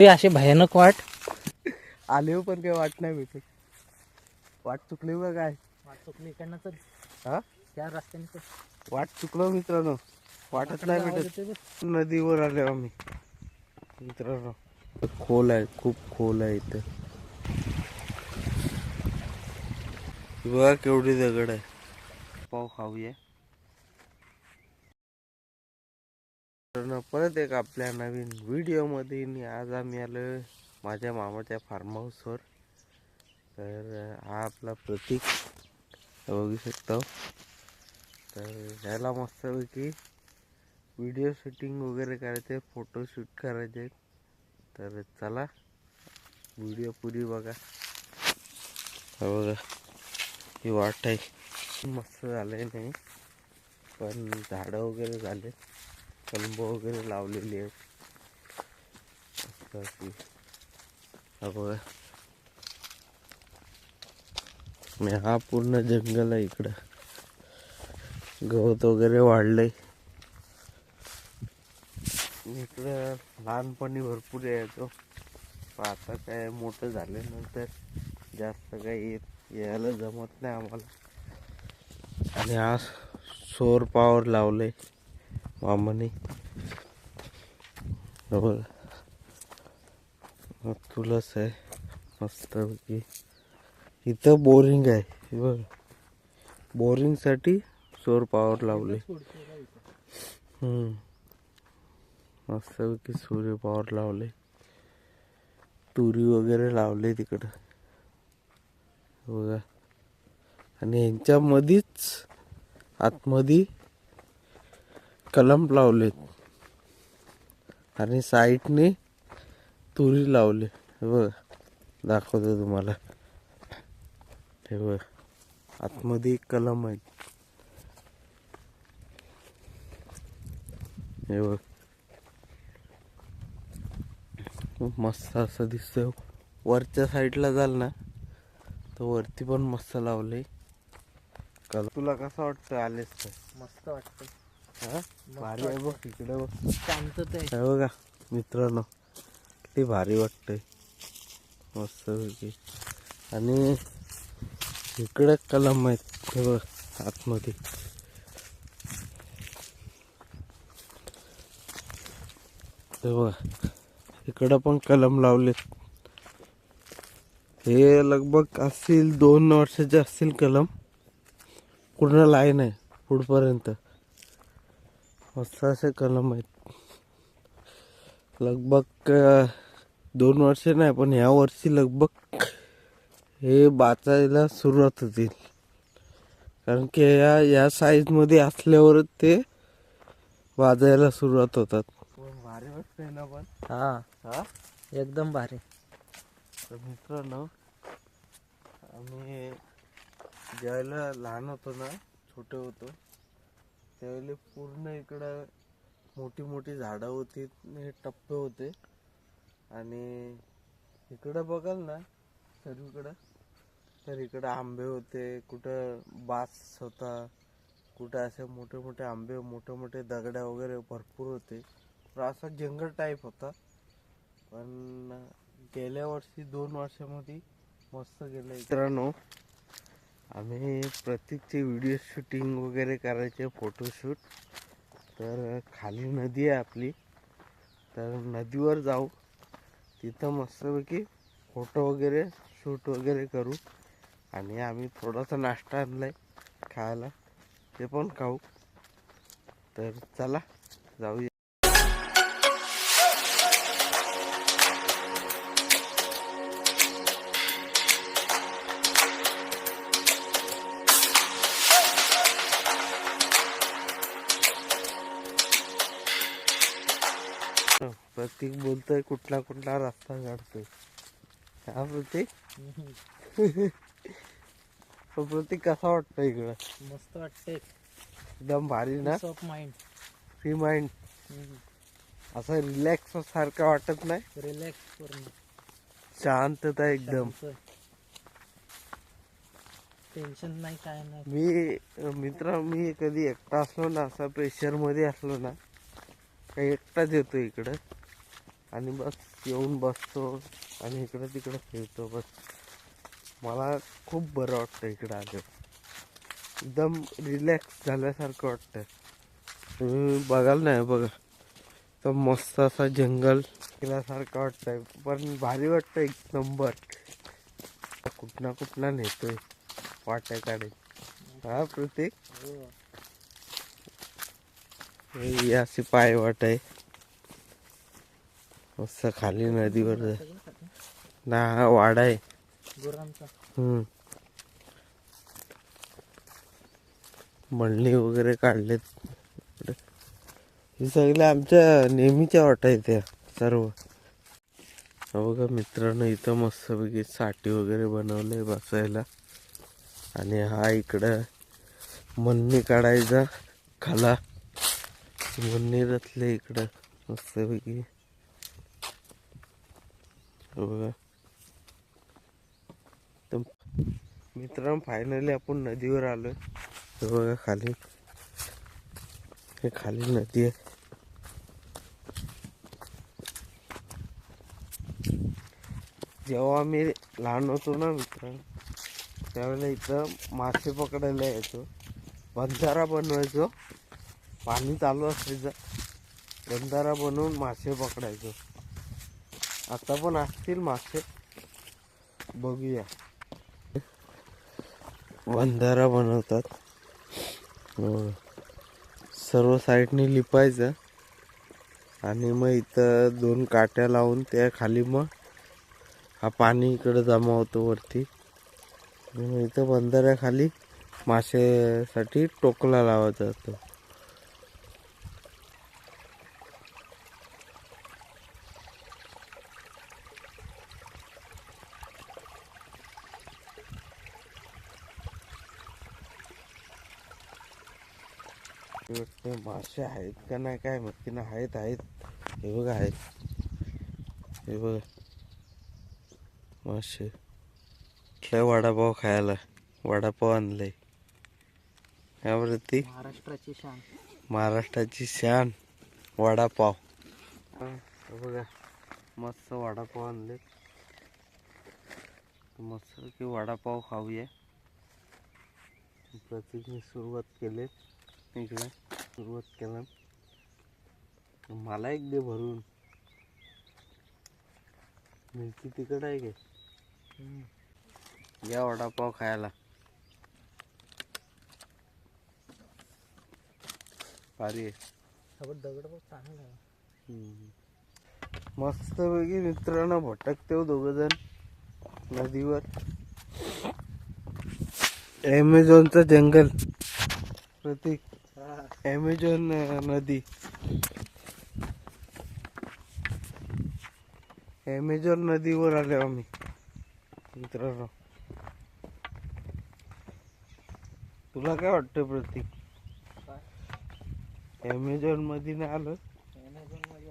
ते असे भयानक वाट. आले हो पण काही वाट नाही भेटत. वाट चुकली का काय. वाट चुकली इकडनं तर हा? त्या रस्त्याने तर. वाट चुकलो मित्रांनो. वाटच नाही भेटत. बघ. नदीवर आलो आम्ही. मित्रांनो खोल आहे खूप खोल आहे इथं. बघा केवढी दगड आहे. पाव खाऊया मित्रांनो, परत एक आपल्या नवीन व्हिडिओमध्ये. आणि आज आम्ही आलो माझ्या मामाच्या फार्म हाऊसवर तर हा आपला प्रतीक. बघू शकतो. तर ह्याला मस्तपैकी व्हिडिओ शूटिंग वगैरे करायचे फोटो शूट करायचे. तर चला व्हिडिओ पुरी बघा. बघा ही वाट आहे. मस्त झालंय नाही पण झाडं वगैरे झाले कलम वगैरे लावलेली आहेत. मस्त हा बघा. हा पूर्ण जंगल आहे इकडं. गवत वगैरे वाढलंय. इकडं लहानपणी भरपूर यायचो आता काय मोठं झाल्यानंतर जास्त काही येत यायला जमत नाही आम्हाला. आणि हा सोर पावर लावलंय. मामाने हे बघ तुलाच आहे मस्तपैकी इथं बोरिंग आहे बघ बोरिंगसाठी सोर पावर लावले मस्तपैकी सूर्य पावर लावले तुरी वगैरे लावले तिकडं. बघा. आणि ह्यांच्यामध्येच आतमध्ये कलम लावलेत आणि साईडने तुरी लावले. बघ दाखवतो तुम्हाला. हे बघ आतमध्ये एक कलम आहे. हे बघ. खूप मस्त असं दिसतंय. वरच्या साईडला जाल ना तर वरती पण मस्त लावले कल तुला कसं वाटतं आलेच तर? मस्त वाटतं भारी आहे बघ इकडे बघ. शांतता आहे. बघा मित्रांनो किती भारी वाटतंय. मस्त पैकी. आणि इकडे कलम आहेत हे बघ आतमध्ये. हे बघा इकडं पण कलम लावलेत. हे लगभग असतील दोन वर्षाचे असतील कलम. पूर्ण लाईन आहे पुढपर्यंत. मस्त असे कलम आहेत. लगभग दोन वर्ष नाही पण ह्या वर्षी लगभग हे बाचायला सुरुवात होतील कारण की या या साईजमध्ये असल्यावरच ते वाजायला सुरुवात होतात. भारी वाटतंय ना पण. हा. हा? एकदम भारी. तर मित्रांनो आम्ही ज्यावेळेला लहान होतो ना छोटे होतो त्यावेळेला पूर्ण इकडं मोठी मोठी झाडं होती हे टप्पे होते. आणि इकडं बघाल ना सर्वीकडं तर इकडं आंबे होते कुठं बास होता कुठं असे मोठे मोठे आंबे मोठे मोठे दगड्या वगैरे भरपूर होते. तर असा जंगल टाईप होता. पण गेल्या वर्षी दोन वर्षामध्ये मस्त गेलं मित्रांनो आम्ही प्रतीकचे व्हिडिओ शूटिंग वगैरे करायचे फोटोशूट तर खाली नदी आहे आपली. तर नदीवर जाऊ. तिथं मस्तपैकी फोटो वगैरे शूट वगैरे करू. आणि आम्ही थोडासा नाश्ता आणला खायला. ते पण खाऊ. तर चला जाऊया. प्रतीक बोलतोय कुठला कुठला रस्ता काढतोय. हा प्रतीक? प्रतीक कसा वाटतो इकडं? मस्त वाटते एकदम भारी ना? ऑफ माइंड फ्री माइंड असं रिलॅक्स सारखं वाटत नाही? रिलॅक्स पूर्ण. शांतता एकदम. टेन्शन नाही काय नाही. मी मित्र मी कधी एकटा असलो ना असा प्रेशरमध्ये असलो ना काही एकटाच येतो इकडं. आणि बस येऊन बसतो आणि इकडे तिकडे फिरतो बस. मला खूप बरं वाटतं इकडं आलं एकदम रिलॅक्स झाल्यासारखं वाटतं तुम्ही बघाल नाही बघा. तर मस्त असा जंगल केल्यासारखं वाटतंय. पण भारी वाटतं एक नंबर. कुठना कुठना नेतोय वाट्या काढेल हा प्रत्येक ही. अशी पाय वाट आहे. मस्त खाली नदीवर ना हा वाडा आहे. मळणी वगैरे काढलेत. हे सगळे आमच्या नेहमीच्या वाटा त्या सर्व. बघा मित्रांनो इथं मस्तपैकी साठी वगैरे बनवलंय बसायला. आणि हा इकडं मळणी काढायचा खाला. मळणी रचले इकडं मस्तपैकी. बघा. तर मित्रांनो फायनली आपण नदीवर आलोय. हे बघा खाली. हे खाली नदी आहे. जेव्हा आम्ही लहान होतो ना मित्र त्यावेळेला इथं मासे पकडायला यायचो. बंधारा बनवायचो. पाणी चालू असायचं बंधारा बनवून मासे पकडायचो. आता पण असतील मासे बघूया. बंधारा बनवतात. सर्व साईडने लिपायचं. आणि मग इथं दोन काट्या लावून त्या खाली मग हा पाणी इकडं जमा होतो वरती. मग इथं बंधाऱ्याखाली माशासाठी टोकला लावायचा जातो ते मासे आहेत का नाही काय माहिती ना आहेत आहेत. हे बघा आहेत. हे बघा. मासे काय वडापाव खायला. वडापाव आणलाय. यावरती महाराष्ट्राची शान. महाराष्ट्राची शान. वडापाव. बघा. मस्त वडापाव आणले. मस्त की वडापाव खाऊया. प्रतीकने सुरुवात केली. इकडे. सुरुवात केला. मला एक दे भरून. मिरची तिकड आहे का या वडापाव खायला. भारी आहे. मस्त पैकी मित्रांनो भटकते हो दोघ जण नदीवर. ॲमेझॉनचं जंगल. प्रतीक. ॲमेझॉन नदी. ॲमेझॉन नदीवर आलो आम्ही मित्रांनो. तुला काय वाटतं प्रतीक? ॲमेझॉनमध्ये नाही आलो. ॲमेझॉनमध्ये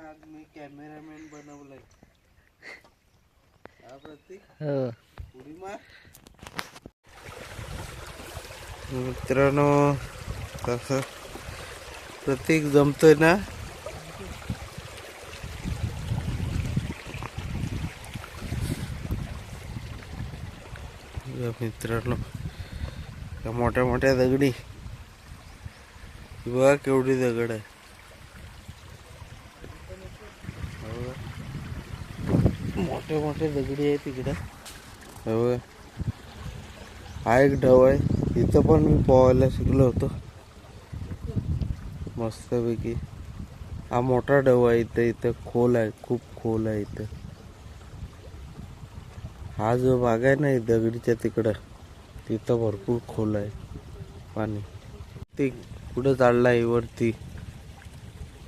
आज मी कॅमेरामॅन बनवलाय हा. प्रतीक हो उडी मार मित्रांनो तसं प्रतीक जमतोय ना? या मित्रांनो मोठ्या मोठ्या दगडी. बघा केवढी दगड आहे. हे. मोठे मोठे दगडी आहे तिकडे हे बघा. हा एक ढव आहे. इथं पण मी पोहायला शिकलो होतो. मस्तपैकी. हा मोठा ढव आहे इथं. इथं खोल आहे. खूप खोल आहे इथं. हा जो भाग आहे ना दगडीच्या तिकडं तिथं भरपूर खोल आहे. पाणी. ते कुठं चाललाय वरती?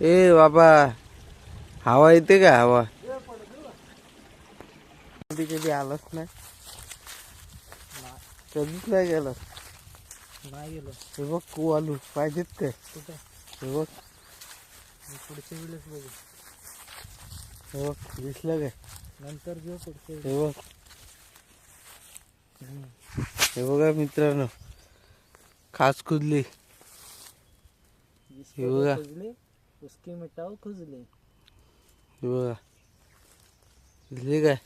ए बाबा. हवा येते का? हवा. कधी कधी आलाच नाही. कधीच नाही गेला. नाही गेलो. हे बघ कुवालू पाहिजेत काय हे बघ. पुढच्या वेळेस बघू. हे बघ दिसलं काय? नंतर घेऊ पुढच्या हे बघ. हे बघा मित्रांनो. खास कुदली. हे बघा. खुजली उसकी खुजली हे बघा दिसली काय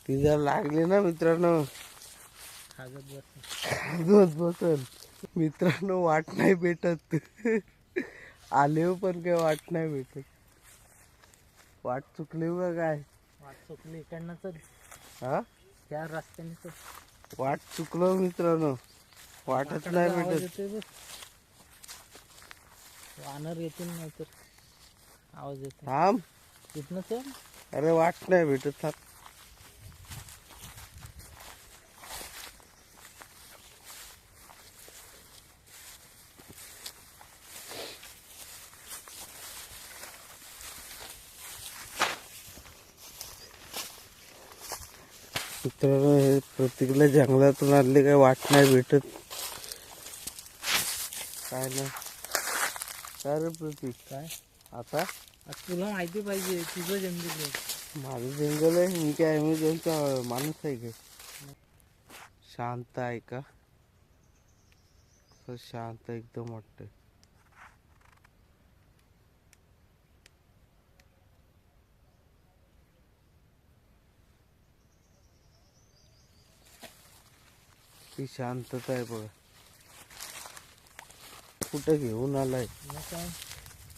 ती जर लागली ना मित्रांनो खाजत बस मित्रांनो वाट नाही भेटत आले पण काही वाट नाही भेटत वाट चुकली का काय वाट चुकली इकडनं चल हा त्या रस्त्याने वाट चुकलो मित्रांनो वाटच नाही भेटत बघ. वानर येतील नाही तर आवाज येतो थांब. तिथनं चल अरे वाट नाही भेटत थांब. मित्रांनो हे प्रत्येकाला जंगलातून आणले काय वाट नाही भेटत. काय ना? काय प्रतीक काय? आता? तुला माहिती पाहिजे तुझं जंगल आहे. माझं जंगल आहे मी काय अमेझॉनचा माणूस आहे काय शांत आहे का? शांत एकदम वाटतं ती शांतता आहे बघा. कुठं घेऊन आलाय?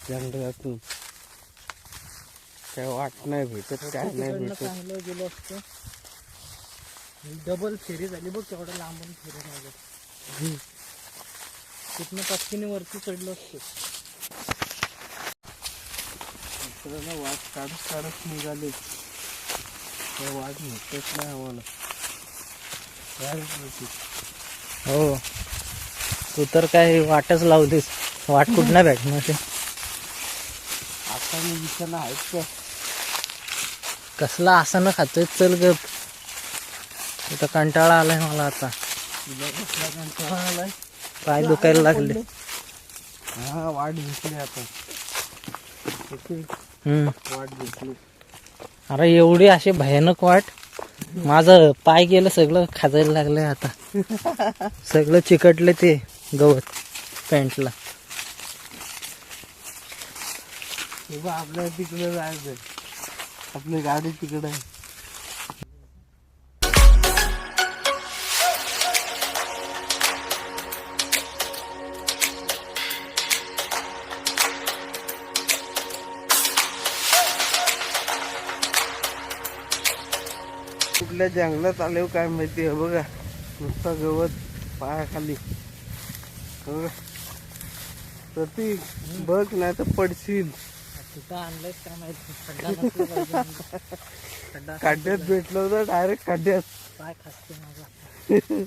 जंगलातून. काय वाट नाही भेटत काय नाही भेटत. चांगलं गेलो असतं. डबल फेरी झाली बघ केवढं लांबून फेरी झालं तिथनं पटकीने वरती चढलो असतो. मित्रांनो वाट काढत काढत निघाले. त्या वाट भेटत नाही आम्हाला. काय? हो. तू तर काय वाटच लावलीस. वाट कुठं भेटणार ते? आता मी आहेत का कसला आसन खातोय चल ग इथं कंटाळा आलाय मला आता. कंटाळा आलाय? पाय दुखायला लागले. हा वाट भेटली आता. हम्म. वाट भेटली अरे एवढी अशी भयानक वाट? माझं पाय गेलं सगळं खाजायला लागलंय आता. सगळं चिकटलं ते. गवत पॅन्टला. आपल्या आपल्याला तिकडे जायचं आपली गाडी तिकडे आहे. कुठल्या जंगलात आले हो काय माहिती आहे बघा. नुसतं गवत पायाखाली. प्रतीक बघ नाही तर पडशील. काय म्हणजे. खड्डा खड्ड्यात भेटलं होतं डायरेक्ट खड्ड्यात. खासते माझा.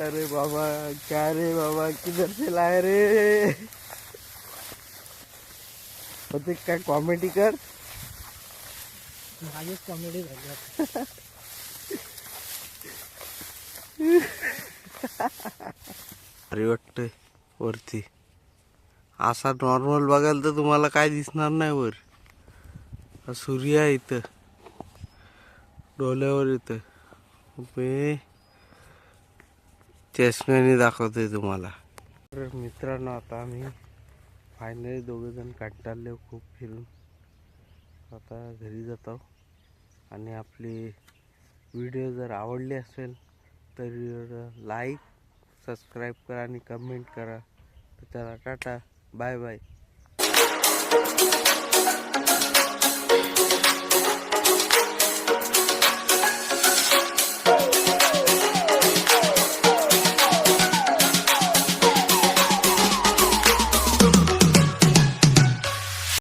अरे बाबा क्या रे बाबा किधर से लाए रे? प्रतीक काय कॉमेडी कर? माझीच कॉमेडी झाली भारी वाटतंय वरती. असा नॉर्मल बघाल तर तुम्हाला काय दिसणार नाही वर. सूर्य आहे इथं. डोल्यावर इथं मी चष्म्याने दाखवतोय तुम्हाला. तर मित्रांनो आता आम्ही फायनली दोघे जण कंटाळले खूप फिरून. आता घरी जातो आणि आपली व्हिडिओ जर आवडली असेल तर लाईक सबस्क्राईब करा आणि कमेंट करा. तर चला टाटा. Bye bye